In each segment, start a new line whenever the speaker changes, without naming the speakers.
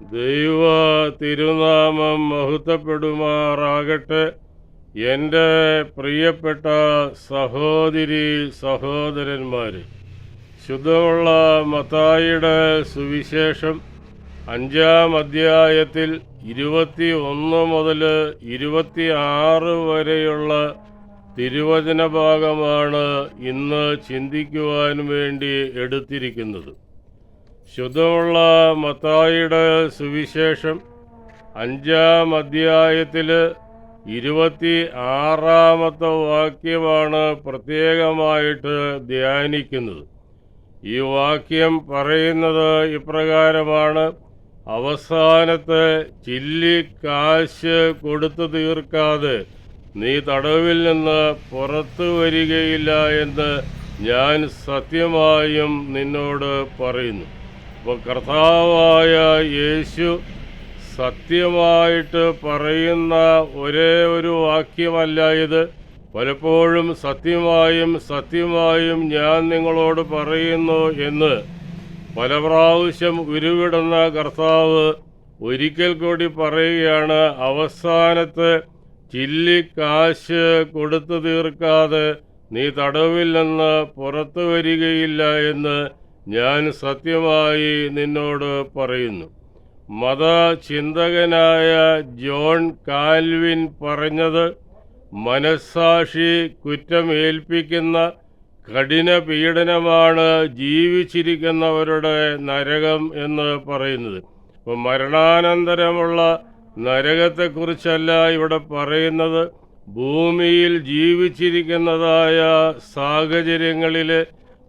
ദൈവ തിരുനാമം മഹത്വപ്പെടുമാറാകട്ടെ. എന്റെ പ്രിയപ്പെട്ട സഹോദരി സഹോദരന്മാരെ ശുദ്ധമുള്ള മത്തായിയുടെ സുവിശേഷം അഞ്ചാം അധ്യായത്തിൽ ഇരുപത്തി ഒന്ന് മുതൽ ഇരുപത്തി ആറ് വരെയുള്ള തിരുവചന ഭാഗമാണ് ഇന്ന് ചിന്തിക്കുവാൻ വേണ്ടി എടുത്തിരിക്കുന്നത്. ശുദ്ധമുള്ള മത്തായിയുടെ സുവിശേഷം അഞ്ചാം അധ്യായത്തിൽ ഇരുപത്തി ആറാമത്തെ വാക്യമാണ് പ്രത്യേകമായിട്ട് ധ്യാനിക്കുന്നത്. ഈ വാക്യം പറയുന്നത് ഇപ്രകാരമാണ്. അവസാനത്തെ ചില്ലി കാശ് കൊടുത്തു തീർക്കാതെ നീ തടവിൽ നിന്ന് പുറത്തു വരികയില്ല എന്ന് ഞാൻ സത്യമായും നിന്നോട് പറയുന്നു. അപ്പോൾ കർത്താവായ യേശു സത്യമായിട്ട് പറയുന്ന ഒരേ ഒരു വാക്യമല്ല ഇത്. പലപ്പോഴും സത്യമായും സത്യമായും ഞാൻ നിങ്ങളോട് പറയുന്നു എന്ന് പല പ്രാവശ്യം ഉരുവിടുന്ന കർത്താവ് ഒരിക്കൽ കൂടി പറയുകയാണ് അവസാനത്തെ ചില്ലിക്കാശ് കൊടുത്തു തീർക്കാതെ നീ തടവിൽ നിന്ന് പുറത്തു വരികയില്ല എന്ന് ഞാൻ സത്യമായി നിന്നോട് പറയുന്നു. മതചിന്തകനായ ജോൺ കാൽവിൻ പറഞ്ഞത് മനസ്സാക്ഷി കുറ്റമേൽപ്പിക്കുന്ന കഠിന പീഡനമാണ് ജീവിച്ചിരിക്കുന്നവരുടെ നരകം എന്ന് പറയുന്നത്. അപ്പം മരണാനന്തരമുള്ള നരകത്തെക്കുറിച്ചല്ല ഇവിടെ പറയുന്നത്. ഭൂമിയിൽ ജീവിച്ചിരിക്കുന്നതായ സാഹചര്യങ്ങളിൽ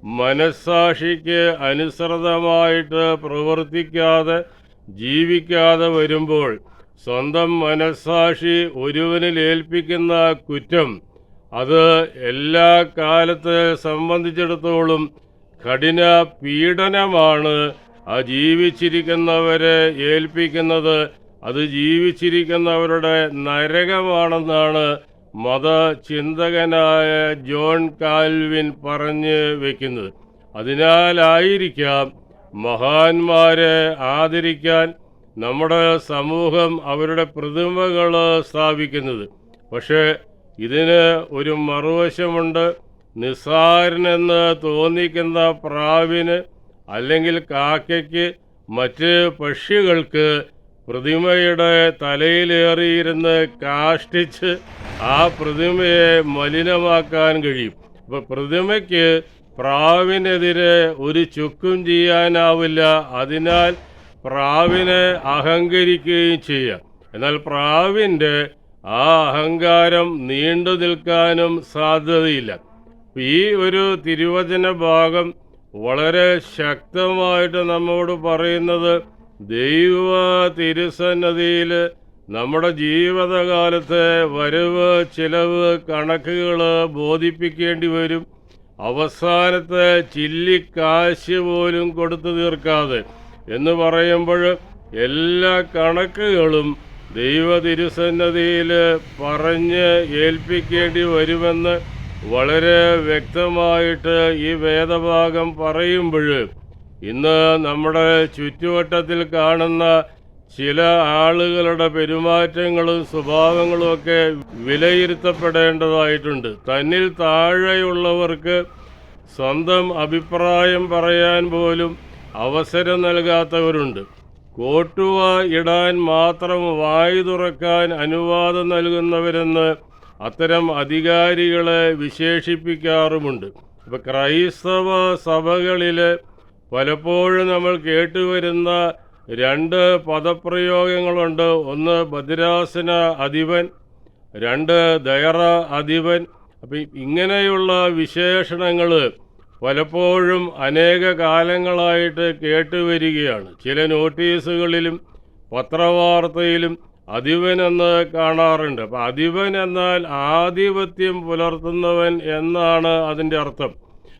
മനസ്സാക്ഷിക്ക് അനുസൃതമായിട്ട് പ്രവർത്തിക്കാതെ ജീവിക്കാതെ വരുമ്പോൾ സ്വന്തം മനസ്സാക്ഷി ഒരുവനിൽ ഏൽപ്പിക്കുന്ന കുറ്റം അത് എല്ലാ കാലത്തെ സംബന്ധിച്ചിടത്തോളം കഠിന പീഡനമാണ്. ആ ജീവിച്ചിരിക്കുന്നവരെ ഏൽപ്പിക്കുന്നത് അത് ജീവിച്ചിരിക്കുന്നവരുടെ നരകമാണെന്നാണ് മതചിന്തകനായ ജോൺ കാൽവിൻ പറഞ്ഞ് വെക്കുന്നത്. അതിനാലായിരിക്കാം മഹാന്മാരെ ആദരിക്കാൻ നമ്മുടെ സമൂഹം അവരുടെ പ്രതിമകൾ സ്ഥാപിക്കുന്നത്. പക്ഷേ ഇതിന് ഒരു മറുവശമുണ്ട്. നിസ്സാരനെന്ന് തോന്നിക്കുന്ന പ്രാവിന് അല്ലെങ്കിൽ കാക്കയ്ക്ക് മറ്റ് പക്ഷികൾക്ക് പ്രതിമയുടെ തലയിലേറിയിരുന്ന് കാഷ്ടിച്ച് ആ പ്രതിമയെ മലിനമാക്കാൻ കഴിയും. അപ്പോൾ പ്രതിമയ്ക്ക് പ്രാവിനെതിരെ ഒരു ചുക്കും ചെയ്യാനാവില്ല. അതിനാൽ പ്രാവിനെ അഹങ്കരിക്കുകയും ചെയ്യാം. എന്നാൽ പ്രാവിന്റെ ആ അഹങ്കാരം നീണ്ടു നിൽക്കാനും സാധ്യതയില്ല. ഈ ഒരു തിരുവചന ഭാഗം വളരെ ശക്തമായിട്ട് നമ്മോട് പറയുന്നത് ദൈവ തിരുസന്നതിയിൽ നമ്മുടെ ജീവിതകാലത്തെ വരവ് ചിലവ് കണക്കുകൾ ബോധിപ്പിക്കേണ്ടി വരും. അവസാനത്തെ ചില്ലിക്കാശ് പോലും കൊടുത്തു തീർക്കാതെ എന്ന് പറയുമ്പോൾ എല്ലാ കണക്കുകളും ദൈവ തിരുസന്നതിയിൽ പറഞ്ഞ് ഏൽപ്പിക്കേണ്ടി വരുമെന്ന് വളരെ വ്യക്തമായിട്ട് ഈ വേദഭാഗം പറയുമ്പോൾ ഇന്ന് നമ്മുടെ ചുറ്റുവട്ടത്തിൽ കാണുന്ന ചില ആളുകളുടെ പെരുമാറ്റങ്ങളും സ്വഭാവങ്ങളും ഒക്കെ വിലയിരുത്തപ്പെടേണ്ടതായിട്ടുണ്ട്. തന്നിൽ താഴെയുള്ളവർക്ക് സ്വന്തം അഭിപ്രായം പറയാൻ പോലും അവസരം നൽകാത്തവരുണ്ട്. കോട്ടുവ ഇടാൻ മാത്രം വായു തുറക്കാൻ അനുവാദം നൽകുന്നവരെന്ന് അത്തരം അധികാരികളെ വിശേഷിപ്പിക്കാറുമുണ്ട്. ഇപ്പം ക്രൈസ്തവ സഭകളിൽ പലപ്പോഴും നമ്മൾ കേട്ടുവരുന്ന രണ്ട് പദപ്രയോഗങ്ങളുണ്ട്. ഒന്ന് ഭദ്രാസന അധിപൻ രണ്ട് ദയറ അധിപൻ. അപ്പം ഇങ്ങനെയുള്ള വിശേഷണങ്ങൾ പലപ്പോഴും അനേക കാലങ്ങളായിട്ട് കേട്ടുവരികയാണ്. ചില നോട്ടീസുകളിലും പത്രവാർത്തയിലും അധിപൻ എന്ന് കാണാറുണ്ട്. അപ്പം അധിപൻ എന്നാൽ ആധിപത്യം പുലർത്തുന്നവൻ എന്നാണ് അതിന്റെ അർത്ഥം.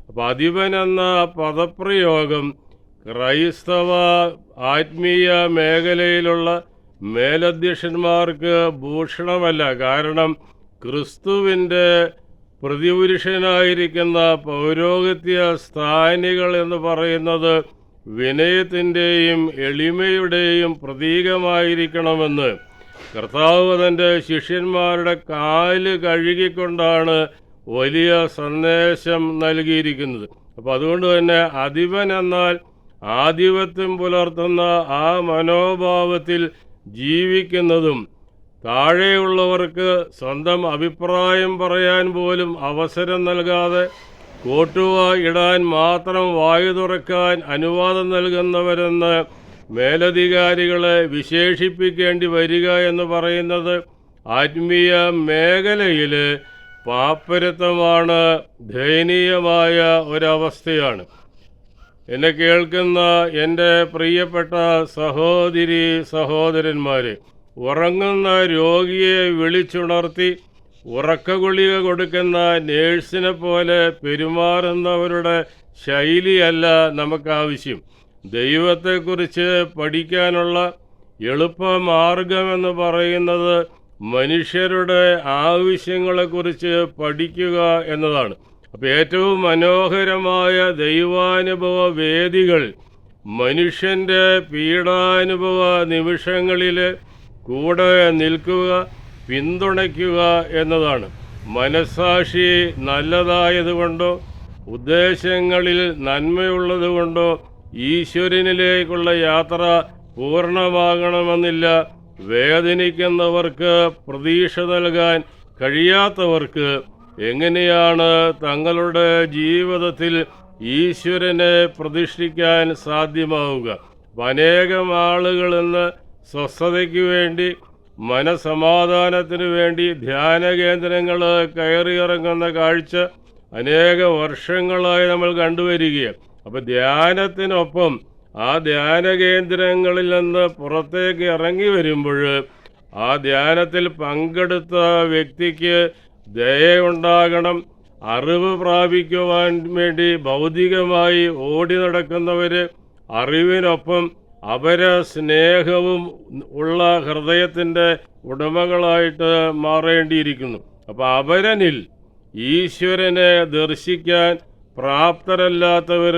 അപ്പം അധിപൻ എന്ന പദപ്രയോഗം ക്രൈസ്തവ ആത്മീയ മേഖലയിലുള്ള മേലധ്യക്ഷന്മാർക്ക് ഭൂഷണമല്ല. കാരണം ക്രിസ്തുവിന്റെ പ്രതിപുരുഷനായിരിക്കുന്ന പൗരോഗത്യ സ്ഥാനികൾ എന്ന് പറയുന്നത് വിനയത്തിന്റെയും എളിമയുടെയും പ്രതീകമായിരിക്കണമെന്ന്. കർത്താവ് തന്റെ ശിഷ്യന്മാരുടെ കാൽ കഴുകിക്കൊണ്ടാണ് വലിയ സന്ദേശം നൽകിയിരിക്കുന്നത്. അപ്പോൾ അതുകൊണ്ട് തന്നെ അധിപൻ എന്നാൽ ആധിപത്യം പുലർത്തുന്ന ആ മനോഭാവത്തിൽ ജീവിക്കുന്നതും താഴെയുള്ളവർക്ക് സ്വന്തം അഭിപ്രായം പറയാൻ പോലും അവസരം നൽകാതെ കോട്ടുവ ഇടാൻ മാത്രം വായു തുറക്കാൻ അനുവാദം നൽകുന്നവരെന്ന് മേലധികാരികളെ വിശേഷിപ്പിക്കേണ്ടി വരിക എന്ന് പറയുന്നത് ആത്മീയ മേഖലയിൽ പാപ്പരത്വമാണ് ദയനീയമായ ഒരവസ്ഥയാണ്. എന്നെ കേൾക്കുന്ന എന്റെ പ്രിയപ്പെട്ട സഹോദരി സഹോദരന്മാരെ ഉറങ്ങുന്ന രോഗിയെ വിളിച്ചുണർത്തി ഉറക്കഗുളിക കൊടുക്കുന്ന നേഴ്സിനെ പോലെ പെരുമാറുന്നവരുടെ ശൈലിയല്ല നമുക്കാവശ്യം. ദൈവത്തെക്കുറിച്ച് പഠിക്കാനുള്ള എളുപ്പമാർഗമെന്ന് പറയുന്നത് മനുഷ്യരുടെ ആവശ്യങ്ങളെക്കുറിച്ച് പഠിക്കുക എന്നതാണ്. അപ്പോൾ ഏറ്റവും മനോഹരമായ ദൈവാനുഭവ വേദികൾ മനുഷ്യന്റെ പീഡാനുഭവ നിമിഷങ്ങളിൽ കൂടെ നിൽക്കുക പിന്തുണയ്ക്കുക എന്നതാണ്. മനസാക്ഷി നല്ലതായതുകൊണ്ടോ ഉദ്ദേശങ്ങളിൽ നന്മയുള്ളതുകൊണ്ടോ ഈശ്വരനിലേക്കുള്ള യാത്ര പൂർണമാകണമെന്നില്ല. വേദനിക്കുന്നവർക്ക് പ്രതീക്ഷ നൽകാൻ കഴിയാത്തവർക്ക് എങ്ങനെയാണ് തങ്ങളുടെ ജീവിതത്തിൽ ഈശ്വരനെ പ്രതിഷ്ഠിക്കാൻ സാധ്യമാവുക? അനേകം ആളുകൾ ഇന്ന് സ്വസ്ഥതയ്ക്ക് വേണ്ടി മനസമാധാനത്തിന് വേണ്ടി ധ്യാന കേന്ദ്രങ്ങൾ കയറിയിറങ്ങുന്ന കാഴ്ച അനേക വർഷങ്ങളായി നമ്മൾ കണ്ടുവരികയാണ്. അപ്പോൾ ധ്യാനത്തിനൊപ്പം ആ ധ്യാന കേന്ദ്രങ്ങളിൽ നിന്ന് പുറത്തേക്ക് ഇറങ്ങി വരുമ്പോൾ ആ ധ്യാനത്തിൽ പങ്കെടുത്ത വ്യക്തിക്ക് ദയുണ്ടാകണം അറിവ് പ്രാപിക്കുവാൻ വേണ്ടി ഭൗതികമായി ഓടി നടക്കുന്നവര് അറിവിനൊപ്പം അപര സ്നേഹവും ഉള്ള ഹൃദയത്തിന്റെ ഉടമകളായിട്ട് മാറേണ്ടിയിരിക്കുന്നു. അപ്പോൾ അവരനിൽ ഈശ്വരനെ ദർശിക്കാൻ പ്രാപ്തരല്ലാത്തവർ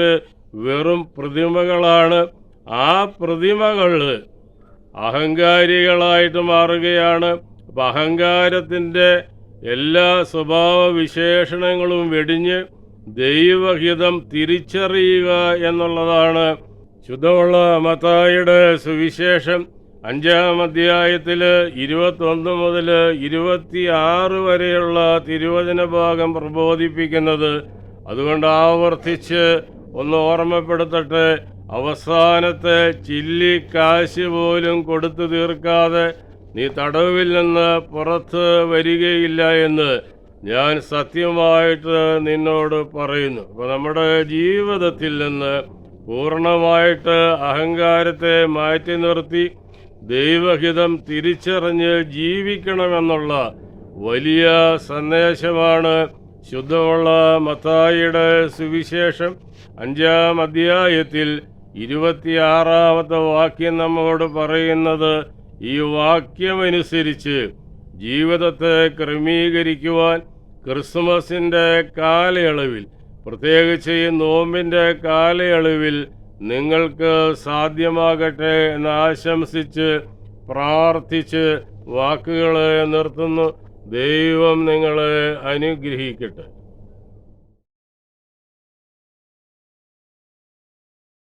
വെറും പ്രതിമകളാണ്. ആ പ്രതിമകൾ അഹങ്കാരികളായിട്ട് മാറുകയാണ്. അപ്പം അഹങ്കാരത്തിന്റെ എല്ലാ സ്വഭാവ വിശേഷണങ്ങളും വെടിഞ്ഞ് ദൈവഹിതം തിരിച്ചറിയുക എന്നുള്ളതാണ് ശുദ്ധമുള്ള മത്തായിയുടെ സുവിശേഷം അഞ്ചാം അധ്യായത്തിൽ ഇരുപത്തൊന്ന് മുതൽ ഇരുപത്തിയാറ് വരെയുള്ള തിരുവചന ഭാഗം പ്രബോധിപ്പിക്കുന്നത് അതുകൊണ്ട് ആവർത്തിച്ച് ഒന്ന് ഓർമ്മപ്പെടുത്തട്ടെ. അവസാനത്തെ ചില്ലി കാശ് പോലും കൊടുത്തു തീർക്കാതെ നീ തടവിൽ നിന്ന് പുറത്ത് വരികയില്ല എന്ന് ഞാൻ സത്യമായിട്ട് നിന്നോട് പറയുന്നു. അപ്പോൾ നമ്മുടെ ജീവിതത്തിൽ നിന്ന് പൂർണമായിട്ട് അഹങ്കാരത്തെ മാറ്റി നിർത്തി ദൈവഹിതം തിരിച്ചറിഞ്ഞ് ജീവിക്കണമെന്നുള്ള വലിയ സന്ദേശമാണ് ശുദ്ധമുള്ള മത്തായിയുടെ സുവിശേഷം അഞ്ചാം അധ്യായത്തിൽ ഇരുപത്തിയാറാമത്തെ വാക്യം നമ്മോട് പറയുന്നത് ഈ വാക്യമനുസരിച്ച് ജീവിതത്തെ ക്രമീകരിക്കുവാൻ ക്രിസ്മസിന്റെ കാലയളവിൽ പ്രത്യേകിച്ച് ഈ നോമ്പിന്റെ കാലയളവിൽ നിങ്ങൾക്ക് സാധ്യമാകട്ടെ എന്ന് ആശംസിച്ച് പ്രാർത്ഥിച്ച് വാക്കുകളെ നിർത്തുന്നു. ദൈവം നിങ്ങളെ അനുഗ്രഹിക്കട്ടെ.